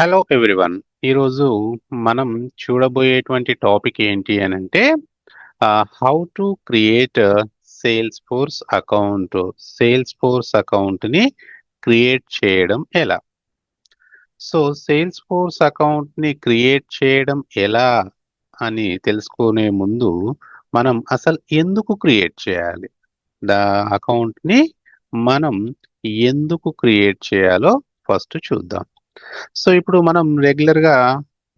Hello everyone ఈరోజు మనం చూడబోయేటువంటి topic ఏంటి అని అంటే how to create Salesforce account Salesforce అకౌంట్ని క్రియేట్ చేయడం ఎలా? సో సేల్స్ ఫోర్స్ అకౌంట్ని క్రియేట్ చేయడం ఎలా అని తెలుసుకునే ముందు మనం అసలు ఎందుకు క్రియేట్ చేయాలి? దా అకౌంట్ని మనం ఎందుకు క్రియేట్ చేయాలో ఫస్ట్ చూద్దాం. సో ఇప్పుడు మనం రెగ్యులర్గా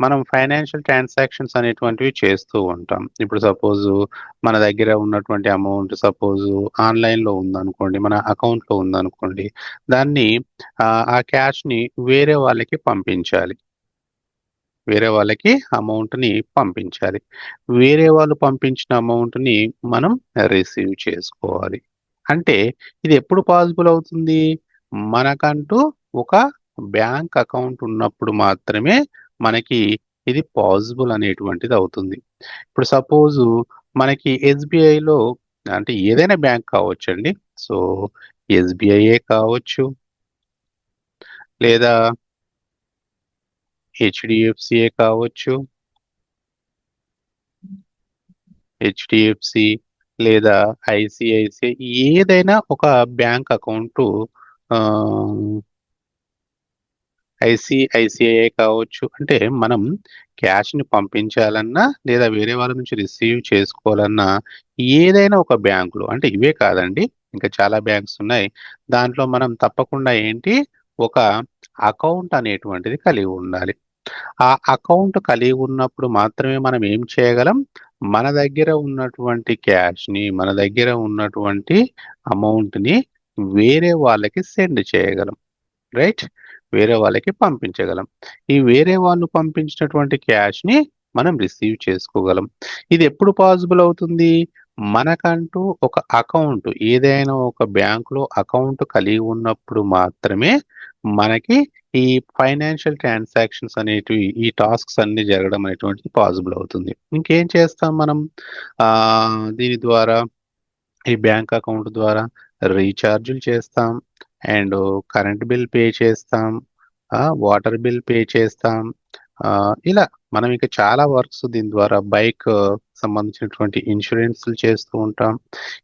మనం ఫైనాన్షియల్ ట్రాన్సాక్షన్స్ అనేటువంటివి చేస్తూ ఉంటాం. ఇప్పుడు సపోజ్ మన దగ్గర ఉన్నటువంటి అమౌంట్ సపోజ్ ఆన్లైన్లో ఉందనుకోండి మన అకౌంట్లో ఉందనుకోండి దాన్ని ఆ క్యాష్ని వేరే వాళ్ళకి పంపించాలి. వేరే వాళ్ళకి అమౌంట్ని పంపించాలి. వేరే వాళ్ళు పంపించిన అమౌంట్ని మనం రిసీవ్ చేసుకోవాలి. అంటే ఇది ఎప్పుడు పాసిబుల్ అవుతుంది? మనకంటూ ఒక బ్యాంక్ అకౌంట్ ఉన్నప్పుడు మాత్రమే మనకి ఇది పాసిబుల్ అనేటువంటిది అవుతుంది. ఇప్పుడు సపోజ్ మనకి ఎస్బీఐలో అంటే ఏదైనా బ్యాంక్ కావచ్చండి. సో ఎస్బీఐఏ కావచ్చు లేదా హెచ్డిఎఫ్సిఏ కావచ్చు హెచ్డిఎఫ్సి లేదా ఐసిఐసిఐ ఏదైనా ఒక బ్యాంక్ అకౌంట్ ఐసిఐసిఐ కావచ్చు. అంటే మనం క్యాష్ని పంపించాలన్నా లేదా వేరే వాళ్ళ నుంచి రిసీవ్ చేసుకోవాలన్నా ఏదైనా ఒక బ్యాంకులో అంటే ఇవే కాదండి ఇంకా చాలా బ్యాంక్స్ ఉన్నాయి. దాంట్లో మనం తప్పకుండా ఏంటి? ఒక అకౌంట్ అనేటువంటిది కలిగి ఉండాలి. ఆ అకౌంట్ కలిగి ఉన్నప్పుడు మాత్రమే మనం ఏం చేయగలం? మన దగ్గర ఉన్నటువంటి క్యాష్ని మన దగ్గర ఉన్నటువంటి అమౌంట్ని వేరే వాళ్ళకి సెండ్ చేయగలం. రైట్? వేరే వాళ్ళకి పంపించగలం. ఈ వేరే వాళ్ళు పంపించినటువంటి క్యాష్ని మనం రిసీవ్ చేసుకోగలం. ఇది ఎప్పుడు పాసిబుల్ అవుతుంది? మనకంటూ ఒక అకౌంట్ ఏదైనా ఒక బ్యాంకులో అకౌంట్ కలిగి ఉన్నప్పుడు మాత్రమే మనకి ఈ ఫైనాన్షియల్ ట్రాన్సాక్షన్స్ అనేటివి ఈ టాస్క్స్ అన్ని జరగడం అనేటువంటిది పాసిబుల్ అవుతుంది. ఇంకేం చేస్తాం మనం? దీని ద్వారా ఈ బ్యాంక్ అకౌంట్ ద్వారా రీఛార్జులు చేస్తాం. అండ్ కరెంట్ బిల్ పే చేస్తాం వాటర్ బిల్ పే చేస్తాం ఇలా మనం ఇక చాలా వర్క్స్ దీని ద్వారా బైక్ సంబంధించినటువంటి ఇన్సూరెన్స్లు చేస్తూ ఉంటాం.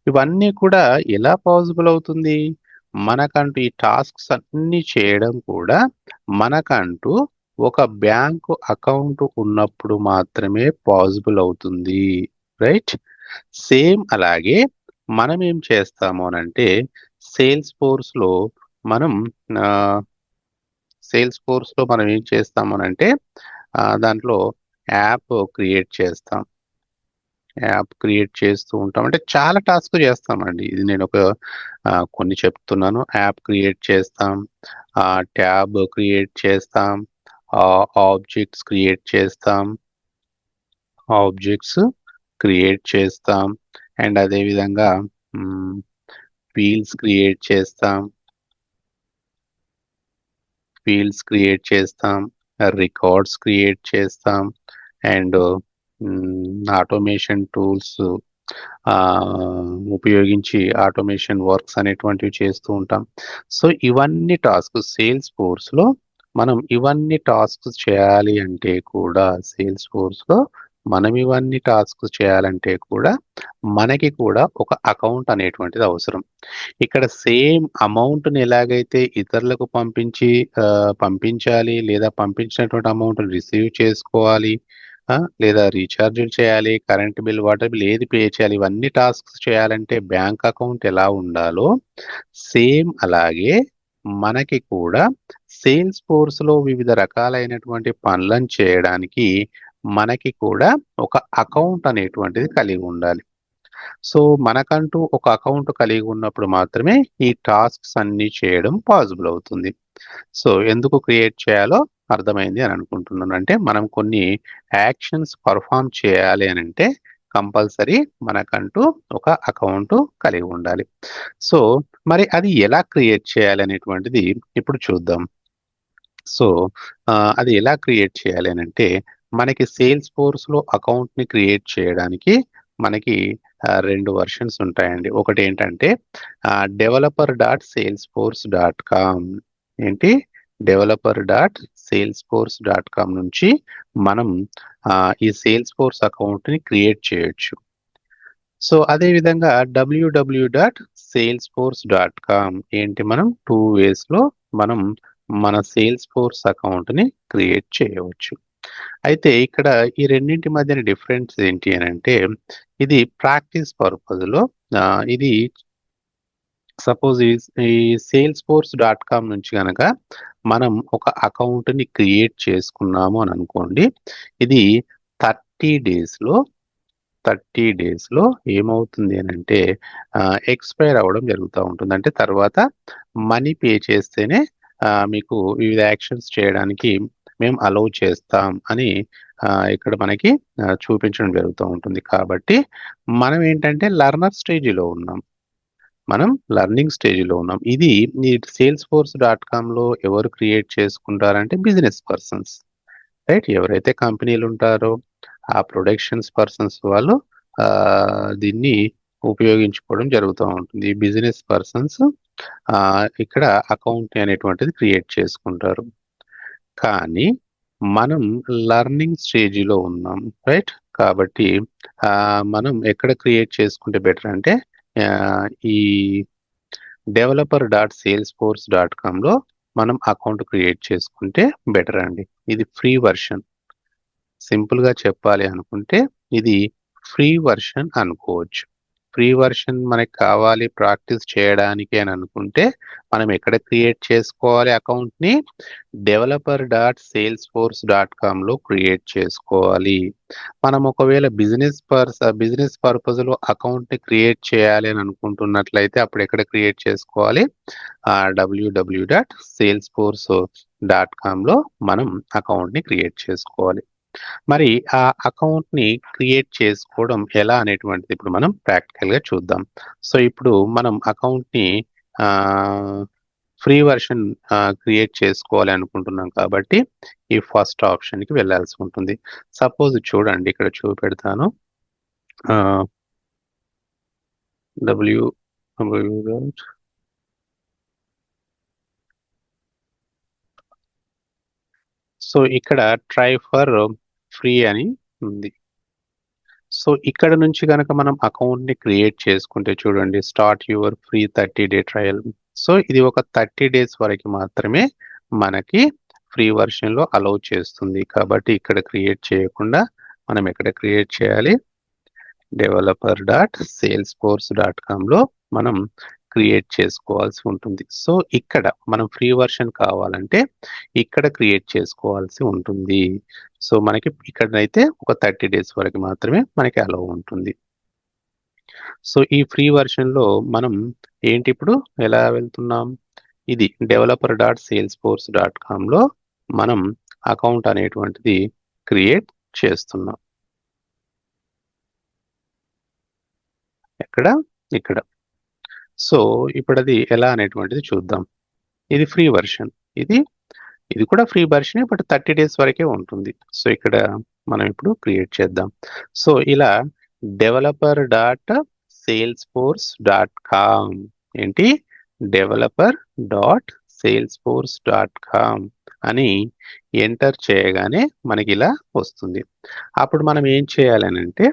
ఇవన్నీ కూడా ఎలా పాసిబుల్ అవుతుంది? మనకంటూ ఈ టాస్క్స్ అన్ని చేయడం కూడా మనకంటూ ఒక బ్యాంకు అకౌంట్ ఉన్నప్పుడు మాత్రమే పాసిబుల్ అవుతుంది. రైట్? సేమ్ అలాగే మనం ఏం చేస్తాము అనంటే సేల్స్ ఫోర్స్లో మనం సేల్స్ ఫోర్స్లో మనం ఏం చేస్తామనంటే దాంట్లో యాప్ క్రియేట్ చేస్తాం. యాప్ క్రియేట్ చేస్తూ ఉంటాం. అంటే చాలా టాస్క్ చేస్తామండి. ఇది నేను ఒక కొన్ని చెప్తున్నాను. యాప్ క్రియేట్ చేస్తాం. ట్యాబ్ క్రియేట్ చేస్తాం. ఆబ్జెక్ట్స్ క్రియేట్ చేస్తాం. ఆబ్జెక్ట్స్ క్రియేట్ చేస్తాం. అండ్ అదేవిధంగా ఫీల్స్ క్రియేట్ చేస్తాం. ఫీల్డ్స్ క్రియేట్ చేస్తాం. రికార్డ్స్ క్రియేట్ చేస్తాం. అండ్ ఆటోమేషన్ టూల్స్ ఉపయోగించి ఆటోమేషన్ వర్క్స్ అనేటువంటివి చేస్తూ ఉంటాం. సో ఇవన్నీ టాస్క్ సేల్స్ ఫోర్స్లో మనం ఇవన్నీ టాస్క్ చేయాలి అంటే కూడా సేల్స్ ఫోర్స్లో మనం ఇవన్నీ టాస్క్స్ చేయాలంటే కూడా మనకి కూడా ఒక అకౌంట్ అనేటువంటిది అవసరం. ఇక్కడ సేమ్ అమౌంట్ని ఎలాగైతే ఇతరులకు పంపించి పంపించాలి లేదా పంపించినటువంటి అమౌంట్ రిసీవ్ చేసుకోవాలి లేదా రీఛార్జులు చేయాలి కరెంట్ బిల్ వాటర్ బిల్ ఏది పే చేయాలి ఇవన్నీ టాస్క్స్ చేయాలంటే బ్యాంక్ అకౌంట్ ఎలా ఉండాలో సేమ్ అలాగే మనకి కూడా సేల్స్ ఫోర్స్లో వివిధ రకాలైనటువంటి పనులను చేయడానికి మనకి కూడా ఒక అకౌంట్ అనేటువంటిది కలిగి ఉండాలి. సో మనకంటూ ఒక అకౌంట్ కలిగి ఉన్నప్పుడు మాత్రమే ఈ టాస్క్స్ అన్ని చేయడం పాసిబుల్ అవుతుంది. సో ఎందుకు క్రియేట్ చేయాలో అర్థమైంది అని అనుకుంటున్నాను. అంటే మనం కొన్ని యాక్షన్స్ పర్ఫామ్ చేయాలి అని అంటే కంపల్సరీ మనకంటూ ఒక అకౌంట్ కలిగి ఉండాలి. సో మరి అది ఎలా క్రియేట్ చేయాలి అనేటువంటిది ఇప్పుడు చూద్దాం. సో అది ఎలా క్రియేట్ చేయాలి అని అంటే మనకి సేల్స్ ఫోర్స్లో అకౌంట్ని క్రియేట్ చేయడానికి మనకి రెండు వర్షన్స్ ఉంటాయండి. ఒకటి ఏంటంటే developer dot Salesforce dot com ఏంటి? Developer dot Salesforce dot com నుంచి మనం ఈ సేల్స్ ఫోర్స్ అకౌంట్ని క్రియేట్ చేయొచ్చు. సో అదే విధంగా WWW dot Salesforce dot com ఏంటి మనం? టూ వేస్లో మనం మన సేల్స్ ఫోర్స్ అకౌంట్ని క్రియేట్ చేయవచ్చు. అయితే ఇక్కడ ఈ రెండింటి మధ్యన డిఫరెన్స్ ఏంటి అని అంటే ఇది ప్రాక్టీస్ పర్పస్లో ఇది సపోజ్ ఈ సేల్స్ ఫోర్స్ డాట్ కామ్ నుంచి కనుక మనం ఒక అకౌంట్ని క్రియేట్ చేసుకున్నాము అని అనుకోండి ఇది థర్టీ డేస్లో థర్టీ డేస్లో ఏమవుతుంది అని అంటే ఎక్స్పైర్ అవ్వడం జరుగుతూ ఉంటుంది. అంటే తర్వాత మనీ పే చేస్తేనే మీకు వివిధ యాక్షన్స్ చేయడానికి మేము అలౌ చేస్తాం అని ఇక్కడ మనకి చూపించడం జరుగుతూ ఉంటుంది. కాబట్టి మనం ఏంటంటే లర్నర్ స్టేజ్లో ఉన్నాం. మనం లర్నింగ్ స్టేజ్లో ఉన్నాం. ఇది ఈ సేల్స్ ఫోర్స్ డాట్ కామ్లో ఎవరు క్రియేట్ చేసుకుంటారంటే బిజినెస్ పర్సన్స్ రైట్ ఎవరైతే కంపెనీలు ఉంటారో ఆ ప్రొడక్షన్స్ పర్సన్స్ వాళ్ళు దీన్ని ఉపయోగించుకోవడం జరుగుతూ ఉంటుంది. బిజినెస్ పర్సన్స్ ఇక్కడ అకౌంట్ అనేటువంటిది క్రియేట్ చేసుకుంటారు. కానీ మనం లర్నింగ్ స్టేజ్లో ఉన్నాం రైట్ కాబట్టి మనం ఎక్కడ క్రియేట్ చేసుకుంటే బెటర్ అంటే ఈ developer dot Salesforce dot కామ్లో మనం అకౌంట్ క్రియేట్ చేసుకుంటే బెటర్ అండి. ఇది ఫ్రీ వర్షన్ సింపుల్గా చెప్పాలి అనుకుంటే ఇది ఫ్రీ వర్షన్ అనుకోవచ్చు. ఫ్రీ వర్షన్ మనకి కావాలి ప్రాక్టీస్ చేయడానికి అని అనుకుంటే మనం ఎక్కడ క్రియేట్ చేసుకోవాలి అకౌంట్ని developer dot Salesforce dot కామ్లో క్రియేట్ చేసుకోవాలి. మనం ఒకవేళ బిజినెస్ పర్స్ బిజినెస్ పర్పస్లో అకౌంట్ని క్రియేట్ చేయాలి అని అనుకుంటున్నట్లయితే అప్పుడు ఎక్కడ క్రియేట్ చేసుకోవాలి? WWW dot Salesforce dot కామ్లో మనం అకౌంట్ని క్రియేట్ చేసుకోవాలి. మరి ఆ అకౌంట్ని క్రియేట్ చేసుకోవడం ఎలా అనేటువంటిది ఇప్పుడు మనం ప్రాక్టికల్గా చూద్దాం. సో ఇప్పుడు మనం అకౌంట్ని ఫ్రీ వర్షన్ క్రియేట్ చేసుకోవాలి అనుకుంటున్నాం కాబట్టి ఈ ఫస్ట్ ఆప్షన్కి వెళ్ళాల్సి ఉంటుంది. సపోజ్ చూడండి ఇక్కడ చూపెడతాను. డబ్ల్యూ సో ఇక్కడ ట్రై ఫర్ ఫ్రీ అని ఉంది. సో ఇక్కడ నుంచి కనుక మనం అకౌంట్ని క్రియేట్ చేసుకుంటే చూడండి start your free thirty day trial. So ఇది ఒక థర్టీ డేస్ వరకు మాత్రమే మనకి ఫ్రీ వర్షన్లో అలౌ చేస్తుంది. కాబట్టి ఇక్కడ క్రియేట్ చేయకుండా మనం ఎక్కడ క్రియేట్ చేయాలి? Developer dot Salesforce dot కామ్లో మనం క్రియేట్ చేసుకోవాల్సి ఉంటుంది. సో ఇక్కడ మనం ఫ్రీ వర్షన్ కావాలంటే ఇక్కడ క్రియేట్ చేసుకోవాల్సి ఉంటుంది. సో మనకి ఇక్కడైతే ఒక థర్టీ డేస్ వరకు మాత్రమే మనకి అలో ఉంటుంది. సో ఈ ఫ్రీ వర్షన్లో మనం ఏంటి ఇప్పుడు ఎలా వెళ్తున్నాం? ఇది developer dot Salesforce dot కామ్లో మనం అకౌంట్ అనేటువంటిది క్రియేట్ చేస్తున్నాం. ఎక్కడ? ఇక్కడ. సో ఇప్పుడు అది ఎలా అనేటువంటిది చూద్దాం. ఇది ఫ్రీ వర్షన్. ఇది ఇది కూడా free version but thirty days వరకే ఉంటుంది. సో ఇక్కడ మనం ఇప్పుడు క్రియేట్ చేద్దాం. సో ఇలా developer dot Salesforce dot com ఏంటి? Developer dot Salesforce dot com అని ఎంటర్ చేయగానే మనకి ఇలా వస్తుంది. అప్పుడు మనం ఏం చేయాలని అంటే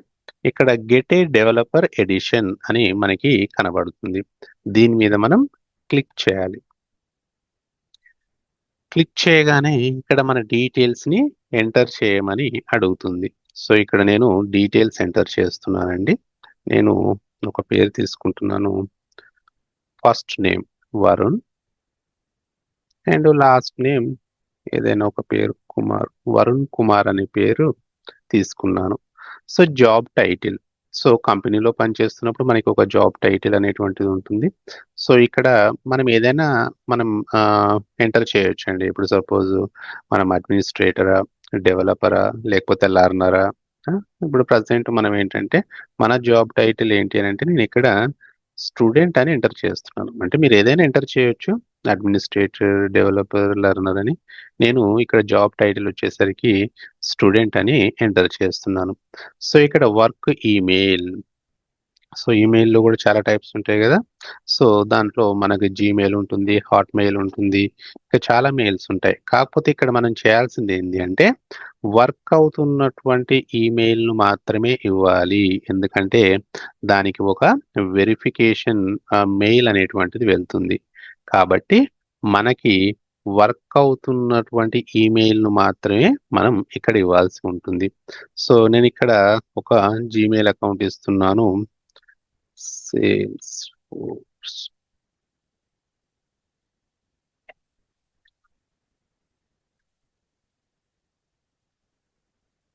ఇక్కడ గెట్ ఏ డెవలపర్ ఎడిషన్ అని మనకి కనబడుతుంది. దీని మీద మనం క్లిక్ చేయాలి. క్లిక్ చేయగానే ఇక్కడ మన డీటెయిల్స్ని ఎంటర్ చేయమని అడుగుతుంది. సో ఇక్కడ నేను డీటెయిల్స్ ఎంటర్ చేస్తున్నానండి. నేను ఒక పేరు తీసుకుంటున్నాను. First name Varun and last name ఏదైనా ఒక పేరు కుమార్ వరుణ్ కుమార్ అనే పేరు తీసుకున్నాను. So job title. సో కంపెనీలో పనిచేస్తున్నప్పుడు మనకి ఒక జాబ్ టైటిల్ అనేటువంటిది ఉంటుంది. సో ఇక్కడ మనం ఏదైనా మనం ఎంటర్ చేయొచ్చు అండి ఇప్పుడు సపోజ్ మనం అడ్మినిస్ట్రేటరా డెవలపరా లేకపోతే లర్నరా ఇప్పుడు ప్రజెంట్ మనం ఏంటంటే మన జాబ్ టైటిల్ ఏంటి అని అంటే నేను ఇక్కడ స్టూడెంట్ అని ఎంటర్ చేస్తున్నాను. అంటే మీరు ఏదైనా ఎంటర్ చేయొచ్చు. అడ్మినిస్ట్రేటర్ డెవలపర్ లర్నర్ అని నేను ఇక్కడ జాబ్ టైటిల్ వచ్చేసరికి స్టూడెంట్ అని ఎంటర్ చేస్తున్నాను సో ఇక్కడ వర్క్ ఈమెయిల్ సో ఈమెయిల్‌లో కూడా చాలా టైప్స్ ఉంటాయి కదా సో దాంట్లో మనకి జీమెయిల్ ఉంటుంది, హాట్‌మెయిల్ ఉంటుంది. ఇంకా చాలా మెయిల్స్ ఉంటాయి. కాకపోతే ఇక్కడ మనం చేయాల్సింది ఏంటి అంటే వర్క్ అవుతున్నటువంటి ఈమెయిల్‌ను మాత్రమే ఇవ్వాలి. ఎందుకంటే దానికి ఒక వెరిఫికేషన్ మెయిల్ అనేటువంటిది వెళ్తుంది. కాబట్టి మనకి వర్క్ అవుతున్నటువంటి ఈమెయిల్‌ను మాత్రమే మనం ఇక్కడ ఇవ్వాల్సి ఉంటుంది. సో నేను ఇక్కడ ఒక జీమెయిల్ అకౌంట్ ఇస్తున్నాను. Salesforce.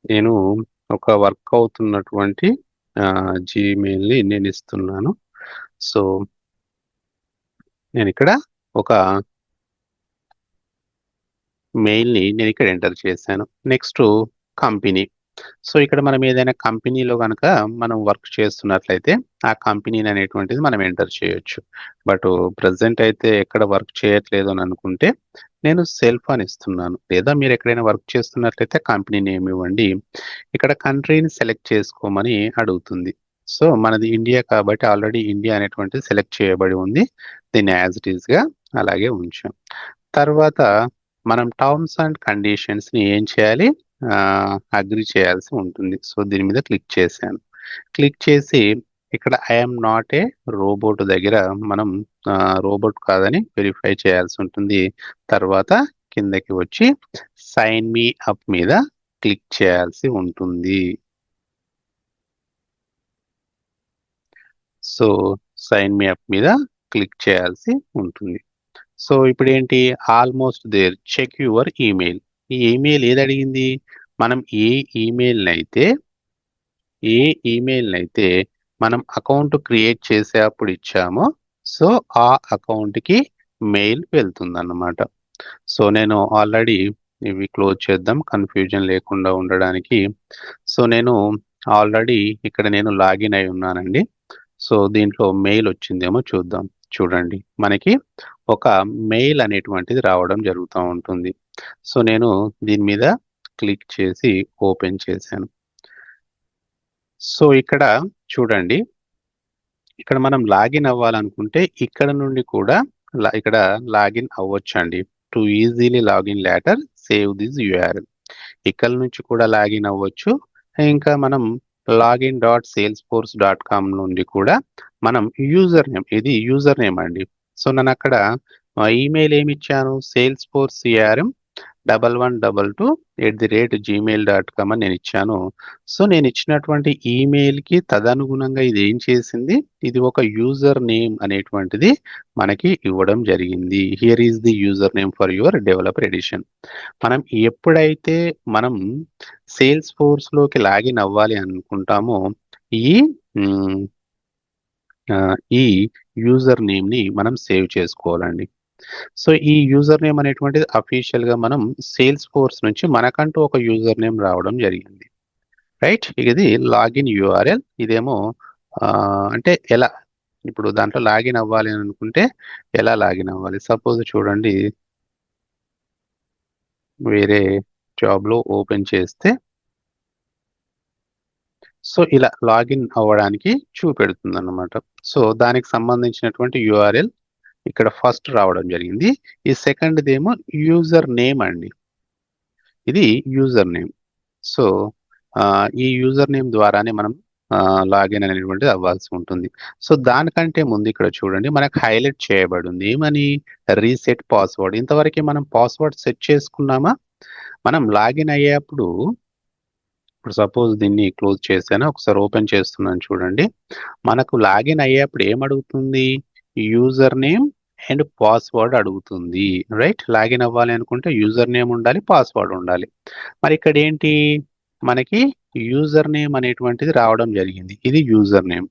నేను ఒక వర్క్ అవుతున్నటువంటి జీమెయిల్ని నేను ఇస్తున్నాను సో నేను ఇక్కడ ఒక మెయిల్‌ని ఇక్కడ ఎంటర్ చేశాను. Next company. సో ఇక్కడ మనం ఏదైనా కంపెనీలో కనుక మనం వర్క్ చేస్తున్నట్లయితే ఆ కంపెనీని అనేటువంటిది మనం ఎంటర్ చేయొచ్చు. బట్ ప్రజెంట్ అయితే ఎక్కడ వర్క్ చేయట్లేదు అని అనుకుంటే నేను సెల్ఫ్ అని ఇస్తున్నాను. లేదా మీరు ఎక్కడైనా వర్క్ చేస్తున్నట్లయితే కంపెనీ నేమ్ ఇవ్వండి. ఇక్కడ కంట్రీని సెలెక్ట్ చేసుకోమని అడుగుతుంది. సో మనది ఇండియా కాబట్టి ఆల్రెడీ ఇండియా అనేటువంటిది సెలెక్ట్ చేయబడి ఉంది. దీన్ని యాజ్ ఇట్ ఈస్‌గా అలాగే ఉంచాం. తర్వాత మనం టర్మ్స్ అండ్ కండిషన్స్‌ని ఏం చేయాలి? అగ్రి చేయాల్సి ఉంటుంది. సో దీని మీద క్లిక్ చేశాను. క్లిక్ చేసి ఇక్కడ ఐ నాట్ ఏ రోబోట్ దగ్గర మనం రోబోట్ కాదని వెరిఫై చేయాల్సి ఉంటుంది. తర్వాత కిందకి వచ్చి సైన్ మీ అప్ మీద క్లిక్ చేయాల్సి ఉంటుంది. సో సైన్ మీ అప్ మీద క్లిక్ చేయాల్సి ఉంటుంది. సో ఇప్పుడేంటి almost there check your email. ఈ ఈమెయిల్ అడిగింది మనం ఏ ఈమెయిల్ని అయితే ఏ ఈమెయిల్ని అయితే మనం అకౌంట్ క్రియేట్ చేసేటప్పుడు ఇచ్చామో సో ఆ అకౌంట్‌కి మెయిల్ వెళ్తుందన్నమాట. సో నేను ఆల్రెడీ ఇవి క్లోజ్ చేద్దాం కన్‌ఫ్యూజన్ లేకుండా ఉండడానికి. సో నేను ఆల్రెడీ ఇక్కడ నేను లాగిన్ అయి ఉన్నానండి. సో దీంట్లో మెయిల్ వచ్చిందేమో చూద్దాం. చూడండి. మనకి ఒక మెయిల్ అనేటువంటిది రావడం జరుగుతూ ఉంటుంది. సో నేను దీని మీద క్లిక్ చేసి ఓపెన్ చేశాను. సో ఇక్కడ చూడండి. ఇక్కడ మనం లాగిన్ అవ్వాలనుకుంటే ఇక్కడ నుండి కూడా ఇక్కడ login అవ్వచ్చండి to easily login later save this URL. ఇక్కడ నుంచి కూడా లాగిన్ అవ్వచ్చు. ఇంకా మనం login dot Salesforce dot com నుండి కూడా మనం యూజర్ నేమ్ ఇది యూజర్ నేమ్ అండి. సో నేను అక్కడ ఈమెయిల్ ఏమి ఇచ్చాను సేల్స్ ఫోర్స్ సిఆర్ఎం 1122@gmail.com అని నేను ఇచ్చాను సో నేను ఇచ్చినటువంటి ఈమెయిల్‌కి తదనుగుణంగా ఇది ఏం చేసింది? ఇది ఒక యూజర్ నేమ్ అనేటువంటిది మనకి ఇవ్వడం జరిగింది. Here is the user name for your developer edition. మనం ఎప్పుడైతే మనం సేల్స్ ఫోర్స్‌లోకి లాగిన్ అవ్వాలి అనుకుంటామో ఈ ఈ యూజర్ నేమ్‌ని మనం సేవ్ చేసుకోవాలండి. సో ఈ యూజర్ నేమ్ అనేటువంటిది అఫీషియల్‌గా మనం సేల్స్ ఫోర్స్ నుంచి మనకంటూ ఒక యూజర్ నేమ్ రావడం జరిగింది. రైట్? ఇది లాగిన్ యూఆర్ఎల్ ఇదేమో అంటే ఎలా? ఇప్పుడు దాంట్లో లాగిన్ అవ్వాలి అని అనుకుంటే ఎలా లాగిన్ అవ్వాలి? సపోజ్ చూడండి వేరే జాబ్‌లో ఓపెన్ చేస్తే సో ఇలా లాగిన్ అవ్వడానికి చూపెడుతుందన్నమాట. సో దానికి సంబంధించినటువంటి యూఆర్ఎల్ ఇక్కడ ఫస్ట్ రావడం జరిగింది. ఈ సెకండ్‌దేమో యూజర్ నేమ్ అండి. ఇది యూజర్ నేమ్. సో ఈ యూజర్ నేమ్ ద్వారానే మనం లాగిన్ అనేటువంటిది అవ్వాల్సి ఉంటుంది. సో దానికంటే ముందు ఇక్కడ చూడండి మనకు హైలైట్ చేయబడింది. ఏమని? Reset password. ఇంతవరకు మనం పాస్వర్డ్ సెట్ చేసుకున్నామా? మనం లాగిన్ అయ్యేప్పుడు ఇప్పుడు సపోజ్ దీన్ని క్లోజ్ చేశాను. ఒకసారి ఓపెన్ చేస్తున్నాను చూడండి. మనకు లాగిన్ అయ్యేప్పుడు ఏమడుగుతుంది? యూజర్ నేమ్ అండ్ పాస్వర్డ్ అడుగుతుంది. రైట్? లాగిన్ అవ్వాలి అనుకుంటే యూజర్ నేమ్ ఉండాలి. పాస్వర్డ్ ఉండాలి. మరి ఇక్కడ ఏంటి మనకి యూజర్ నేమ్ అనేటువంటిది రావడం జరిగింది. ఇది యూజర్ నేమ్.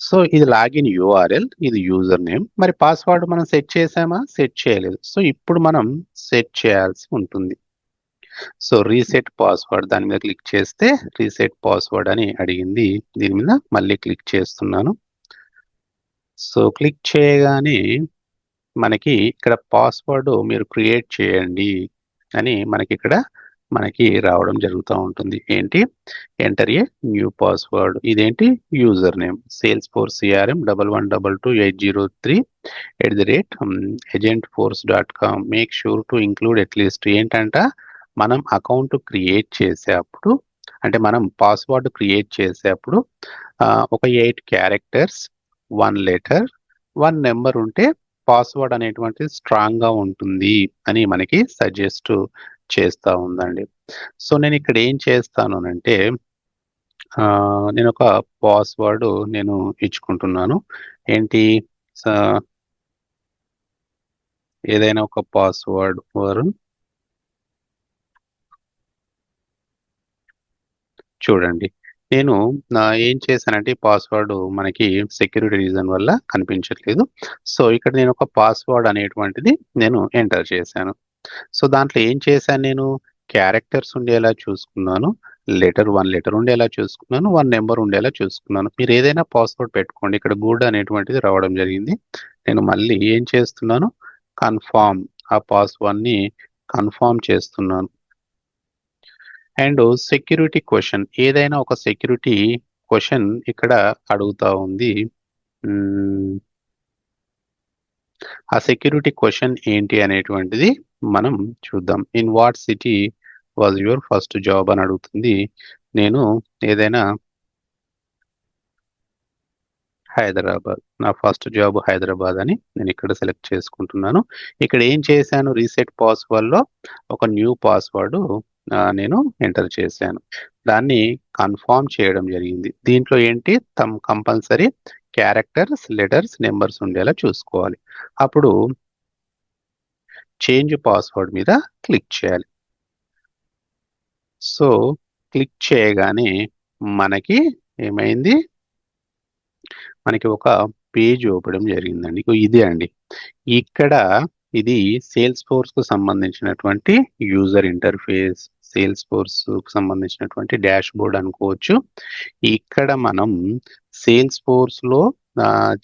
సో ఇది లాగిన్ యూఆర్ఎల్. ఇది యూజర్ నేమ్. మరి పాస్వర్డ్ మనం సెట్ చేసామా? సెట్ చేయలేదు. సో ఇప్పుడు మనం సెట్ చేయాల్సి ఉంటుంది. సో రీసెట్ పాస్వర్డ్ దాని మీద క్లిక్ చేస్తే రీసెట్ పాస్వర్డ్ అని అడిగింది. దీని మీద మళ్ళీ క్లిక్ చేస్తున్నాను. సో క్లిక్ చేయగానే మనకి ఇక్కడ పాస్వర్డ్ మీరు క్రియేట్ చేయండి అని మనకి ఇక్కడ మనకి రావడం జరుగుతూ ఉంటుంది. ఏంటి? Enter a new password. ఇదేంటి? User name. Salesforce CRM double one double two eight zero three at the rate Agentforce dot com make sure to include at least ఏంటంట? మనం అకౌంట్ క్రియేట్ చేసేటప్పుడు అంటే మనం పాస్వర్డ్ క్రియేట్ చేసేటప్పుడు ఒక eight characters one letter one number ఉంటే password అనేటువంటిది స్ట్రాంగ్గా ఉంటుంది అని మనకి సజెస్ట్ చేస్తూ ఉందండి. సో నేను ఇక్కడ ఏం చేస్తాను అంటే నేను ఒక పాస్వర్డ్ నేను ఇచ్చుకుంటున్నాను. ఏంటి? ఏదైనా ఒక పాస్వర్డ్ ఫర్ చూడండి. నేను నా ఏం చేశానంటే పాస్వర్డ్ మనకి సెక్యూరిటీ రీజన్ వల్ల కనిపించట్లేదు. సో ఇక్కడ నేను ఒక పాస్వర్డ్ అనేటువంటిది నేను ఎంటర్ చేశాను. సో దాంట్లో ఏం చేశాను నేను? క్యారెక్టర్స్ ఉండేలా చూసుకున్నాను. లెటర్ వన్ లెటర్ ఉండేలా చూసుకున్నాను. వన్ నెంబర్ ఉండేలా చూసుకున్నాను. మీరు ఏదైనా పాస్వర్డ్ పెట్టుకోండి. ఇక్కడ గుడ్ అనేటువంటిది రావడం జరిగింది. నేను మళ్ళీ ఏం చేస్తున్నాను? కన్ఫామ్. ఆ పాస్వర్డ్ని కన్ఫామ్ చేస్తున్నాను. And security question. ఏదైనా ఒక సెక్యూరిటీ క్వశ్చన్ ఇక్కడ అడుగుతా ఉంది. ఆ సెక్యూరిటీ క్వశ్చన్ ఏంటి అనేటువంటిది మనం చూద్దాం. In what city was your first job అని అడుగుతుంది. నేను ఏదైనా హైదరాబాద్ నా ఫస్ట్ జాబ్ హైదరాబాద్ అని నేను ఇక్కడ సెలెక్ట్ చేసుకుంటున్నాను. ఇక్కడ ఏం చేశాను? రీసెట్ పాస్వర్డ్లో ఒక న్యూ పాస్వర్డ్ నేను ఎంటర్ చేశాను. దాన్ని కన్ఫామ్ చేయడం జరిగింది. దీంట్లో ఏంటి? తమ్ కంపల్సరీ క్యారెక్టర్స్ లెటర్స్ నెంబర్స్ ఉండేలా చూసుకోవాలి. అప్పుడు చేంజ్ పాస్వర్డ్ మీద క్లిక్ చేయాలి. సో క్లిక్ చేయగానే మనకి ఏమైంది? మనకి ఒక పేజ్ ఓపడం జరిగిందండి. ఇదే అండి. ఇక్కడ ఇది సేల్స్ ఫోర్స్కు సంబంధించినటువంటి యూజర్ ఇంటర్ఫేస్ సేల్స్ ఫోర్స్కు సంబంధించినటువంటి డాష్ బోర్డ్ అనుకోవచ్చు. ఇక్కడ మనం సేల్స్ ఫోర్స్లో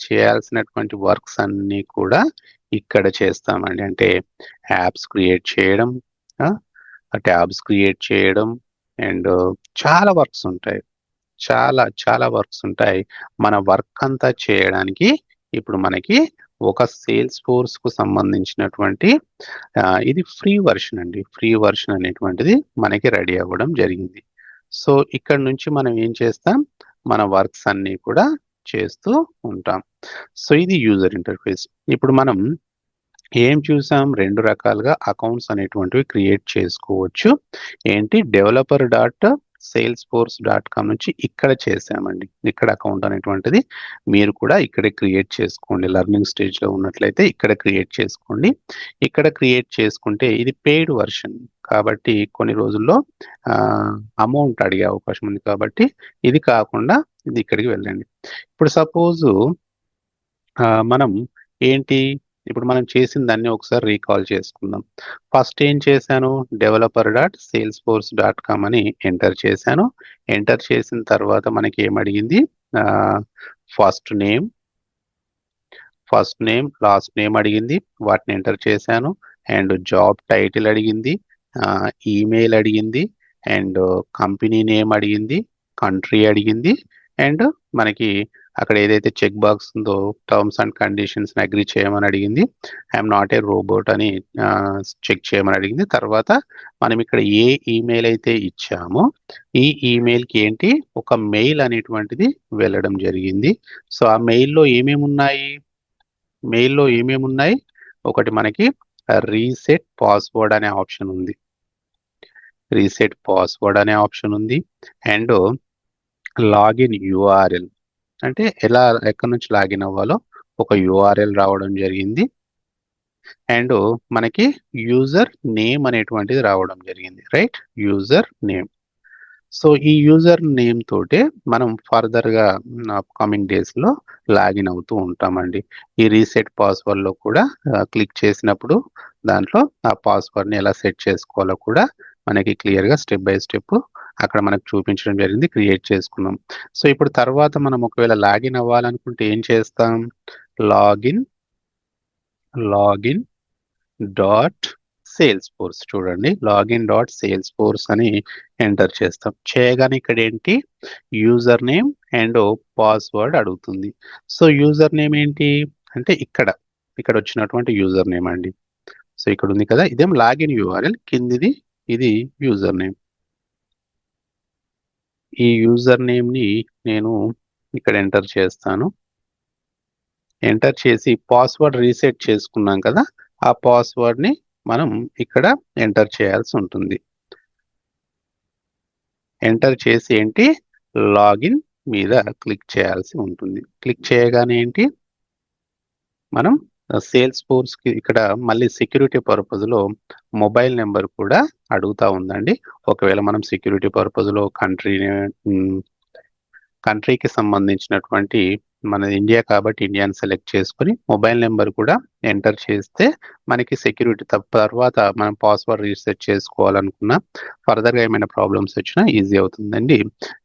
చేయాల్సినటువంటి వర్క్స్ అన్ని కూడా ఇక్కడ చేస్తామండి. అంటే యాప్స్ క్రియేట్ చేయడం ట్యాబ్స్ క్రియేట్ చేయడం అండ్ చాలా వర్క్స్ ఉంటాయి. చాలా చాలా వర్క్స్ ఉంటాయి. మన వర్క్ అంతా చేయడానికి ఇప్పుడు మనకి ఒక సేల్స్ ఫోర్స్కు సంబంధించినటువంటి ఇది ఫ్రీ వర్షన్ అండి. ఫ్రీ వర్షన్ అనేటువంటిది మనకి రెడీ అవ్వడం జరిగింది. సో ఇక్కడ నుంచి మనం ఏం చేస్తాం? మన వర్క్స్ అన్ని కూడా చేస్తూ ఉంటాం. సో ఇది యూజర్ ఇంటర్ఫేస్ ఇప్పుడు మనం ఏం చూసాం? రెండు రకాలుగా అకౌంట్స్ అనేటువంటివి క్రియేట్ చేసుకోవచ్చు. ఏంటి? Developer dot Salesforce dot com నుంచి ఇక్కడ చేసామండి ఇక్కడ అకౌంట్ అనేటువంటిది మీరు కూడా ఇక్కడే క్రియేట్ చేసుకోండి. లర్నింగ్ స్టేజ్లో ఉన్నట్లయితే ఇక్కడ క్రియేట్ చేసుకోండి. ఇక్కడ క్రియేట్ చేసుకుంటే ఇది పెయిడ్ వర్షన్ కాబట్టి కొన్ని రోజుల్లో అమౌంట్ అడిగే అవకాశం ఉంది. కాబట్టి ఇది కాకుండా ఇది ఇక్కడికి వెళ్ళండి. ఇప్పుడు సపోజు మనం ఏంటి ఇప్పుడు మనం చేసిన దాన్ని ఒకసారి రీకాల్ చేసుకుందాం. ఫస్ట్ ఏం చేశాను? Developer dot Salesforce dot com అని ఎంటర్ చేశాను. ఎంటర్ చేసిన తర్వాత మనకి ఏమడిగింది first name first name last name అడిగింది. వాటిని ఎంటర్ చేశాను. అండ్ జాబ్ టైటిల్ అడిగింది. ఈమెయిల్ అడిగింది. అండ్ కంపెనీ నేమ్ అడిగింది. కంట్రీ అడిగింది. అండ్ మనకి అక్కడ ఏదైతే చెక్ బాక్స్ ఉందో టర్మ్స్ అండ్ కండిషన్స్ అగ్రి చేయమని అడిగింది. ఐఎమ్ నాట్ ఏ రోబోట్ అని చెక్ చేయమని అడిగింది. తర్వాత మనం ఇక్కడ ఏ ఈమెయిల్ అయితే ఇచ్చామో ఈ ఈమెయిల్కి ఏంటి? ఒక మెయిల్ అనేటువంటిది వెళ్ళడం జరిగింది. సో ఆ మెయిల్లో ఏమేమి ఉన్నాయి? మెయిల్లో ఏమేమి ఉన్నాయి? ఒకటి మనకి రీసెట్ పాస్వర్డ్ అనే ఆప్షన్ ఉంది. రీసెట్ పాస్వర్డ్ అనే ఆప్షన్ ఉంది. అండ్ లాగిన్ యూఆర్ఎల్ అంటే ఎలా ఎక్కడి నుంచి లాగిన్ అవ్వాలో ఒక యూఆర్ఎల్ రావడం జరిగింది. అండ్ మనకి యూజర్ నేమ్ అనేటువంటిది రావడం జరిగింది రైట్ యూజర్ నేమ్ సో ఈ యూజర్ నేమ్ తోటే మనం ఫర్దర్గా కమింగ్ డేస్లో లాగిన్ అవుతూ ఉంటామండి. ఈ రీసెట్ పాస్వర్డ్లో కూడా క్లిక్ చేసినప్పుడు దాంట్లో ఆ పాస్వర్డ్ని ఎలా సెట్ చేసుకోవాలో కూడా మనకి క్లియర్గా స్టెప్ బై స్టెప్ అక్కడ మనకు చూపించడం జరిగింది క్రియేట్ చేసుకున్నాం. సో ఇప్పుడు తర్వాత మనం ఒకవేళ లాగిన్ అవ్వాలనుకుంటే ఏం చేస్తాం? Login login dot Salesforce చూడండి. లాగిన్ డాట్ సేల్స్ ఫోర్స్ అని ఎంటర్ చేస్తాం. చేయగానే ఇక్కడ ఏంటి? యూజర్ నేమ్ అండ్ పాస్వర్డ్ అడుగుతుంది. సో యూజర్ నేమ్ ఏంటి? అంటే ఇక్కడ ఇక్కడ వచ్చినటువంటి యూజర్ నేమ్ అండి. సో ఇక్కడ ఉంది కదా ఇదేం లాగిన్ యూఆర్ఎల్ కిందిది ఇది యూజర్ నేమ్. ఈ యూజర్ నేమ్ని నేను ఇక్కడ ఎంటర్ చేస్తాను. ఎంటర్ చేసి పాస్వర్డ్ రీసెట్ చేసుకున్నాం కదా ఆ పాస్వర్డ్ని మనం ఇక్కడ ఎంటర్ చేయాల్సి ఉంటుంది. ఎంటర్ చేసి ఏంటి? లాగిన్ మీద క్లిక్ చేయాల్సి ఉంటుంది. క్లిక్ చేయగానే ఏంటి? మనం సేల్స్ ఫోర్స్కి ఇక్కడ మళ్ళీ సెక్యూరిటీ పర్పస్లో మొబైల్ నెంబర్ కూడా అడుగుతా ఉందండి. ఒకవేళ మనం సెక్యూరిటీ పర్పస్లో కంట్రీ కంట్రీకి సంబంధించినటువంటి మన ఇండియా కాబట్టి ఇండియాని సెలెక్ట్ చేసుకుని మొబైల్ నెంబర్ కూడా ఎంటర్ చేస్తే మనకి సెక్యూరిటీ తర్వాత మనం పాస్వర్డ్ రీసెట్ చేసుకోవాలనుకున్నా ఫర్దర్గా ఏమైనా ప్రాబ్లమ్స్ వచ్చినా ఈజీ అవుతుందండి.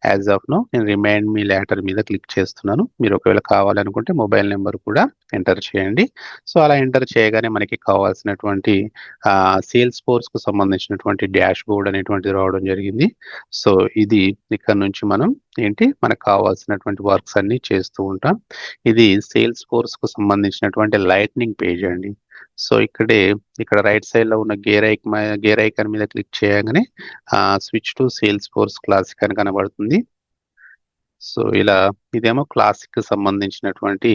యాజ్ ఆఫ్ నో నేను రిమైండ్ మీ లేటర్ మీద క్లిక్ చేస్తున్నాను. మీరు ఒకవేళ కావాలనుకుంటే మొబైల్ నెంబర్ కూడా ఎంటర్ చేయండి. సో అలా ఎంటర్ చేయగానే మనకి కావాల్సినటువంటి సేల్స్ ఫోర్స్కు సంబంధించినటువంటి డాష్ బోర్డ్ అనేటువంటిది రావడం జరిగింది. సో ఇది ఇక్కడ నుంచి మనం ఏంటి? మనకు కావాల్సినటువంటి వర్క్స్ అన్ని చేస్తూ ఉంటాం. ఇది సేల్స్ ఫోర్స్కు సంబంధించినటువంటి లైట్నింగ్ పేజ్ అండి. సో ఇక్కడే ఇక్కడ రైట్ సైడ్లో ఉన్న గేర్ ఐక్ గేర్ ఐకాన్ మీద క్లిక్ చేయగానే switch to Salesforce classic అని కనబడుతుంది. సో ఇలా ఇదేమో క్లాసిక్కి సంబంధించినటువంటి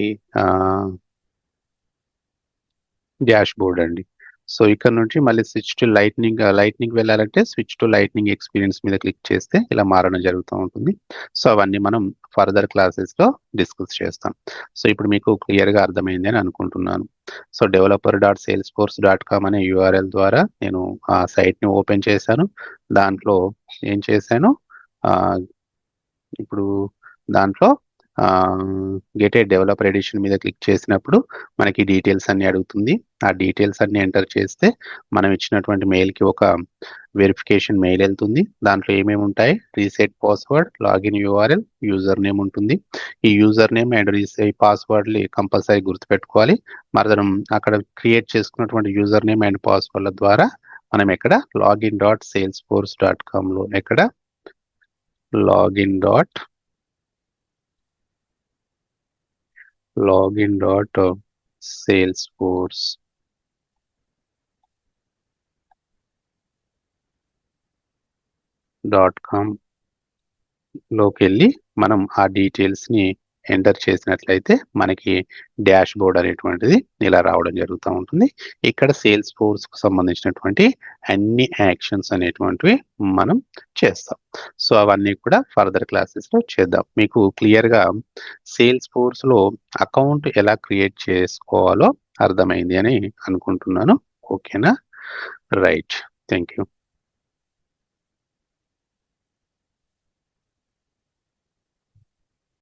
డాష్ బోర్డ్ అండి. సో ఇక్కడ నుంచి మళ్ళీ స్విచ్ టు లైట్నింగ్ లైట్నింగ్ వెళ్ళాలంటే స్విచ్ టు లైట్నింగ్ ఎక్స్పీరియన్స్ మీద క్లిక్ చేస్తే ఇలా మారడం జరుగుతూ ఉంటుంది. సో అవన్నీ మనం ఫర్దర్ క్లాసెస్లో డిస్కస్ చేస్తాం. సో ఇప్పుడు మీకు క్లియర్గా అర్థమైంది అని అనుకుంటున్నాను. So developer dot Salesforce dot com అనే యూఆర్ఎల్ ద్వారా నేను ఆ సైట్ని ఓపెన్ చేశాను. దాంట్లో ఏం చేశాను? ఇప్పుడు దాంట్లో గెట్ ఏ డెవలపర్ ఎడిషన్ మీద క్లిక్ చేసినప్పుడు మనకి డీటెయిల్స్ అన్ని అడుగుతుంది. ఆ డీటెయిల్స్ అన్ని ఎంటర్ చేస్తే మనం ఇచ్చినటువంటి మెయిల్కి ఒక వెరిఫికేషన్ మెయిల్ వెళ్తుంది. దాంట్లో ఏమేమి ఉంటాయి? Reset password login URL user name ఉంటుంది. ఈ యూజర్ నేమ్ అండ్ రీసెట్ పాస్వర్డ్ని కంపల్సరీ గుర్తుపెట్టుకోవాలి. మరదనం అక్కడ క్రియేట్ చేసుకున్నటువంటి యూజర్ నేమ్ అండ్ పాస్వర్డ్ల ద్వారా మనం ఎక్కడ? Login dot Salesforce dot కామ్లో ఎక్కడ? Login dot login dot Salesforce dot కామ్లోకి వెళ్ళి మనం ఆ డీటెయిల్స్ని ఎంటర్ చేసినట్లయితే మనకి డాష్ బోర్డ్ అనేటువంటిది ఇలా రావడం జరుగుతూ ఉంటుంది. ఇక్కడ సేల్స్ ఫోర్స్కు సంబంధించినటువంటి అన్ని యాక్షన్స్ అనేటువంటివి మనం చేస్తాం. సో అవన్నీ కూడా ఫర్దర్ క్లాసెస్లో చేద్దాం. మీకు క్లియర్గా సేల్స్ ఫోర్స్లో అకౌంట్ ఎలా క్రియేట్ చేసుకోవాలో అర్థమైంది అని అనుకుంటున్నాను. ఓకేనా? రైట్. Thank you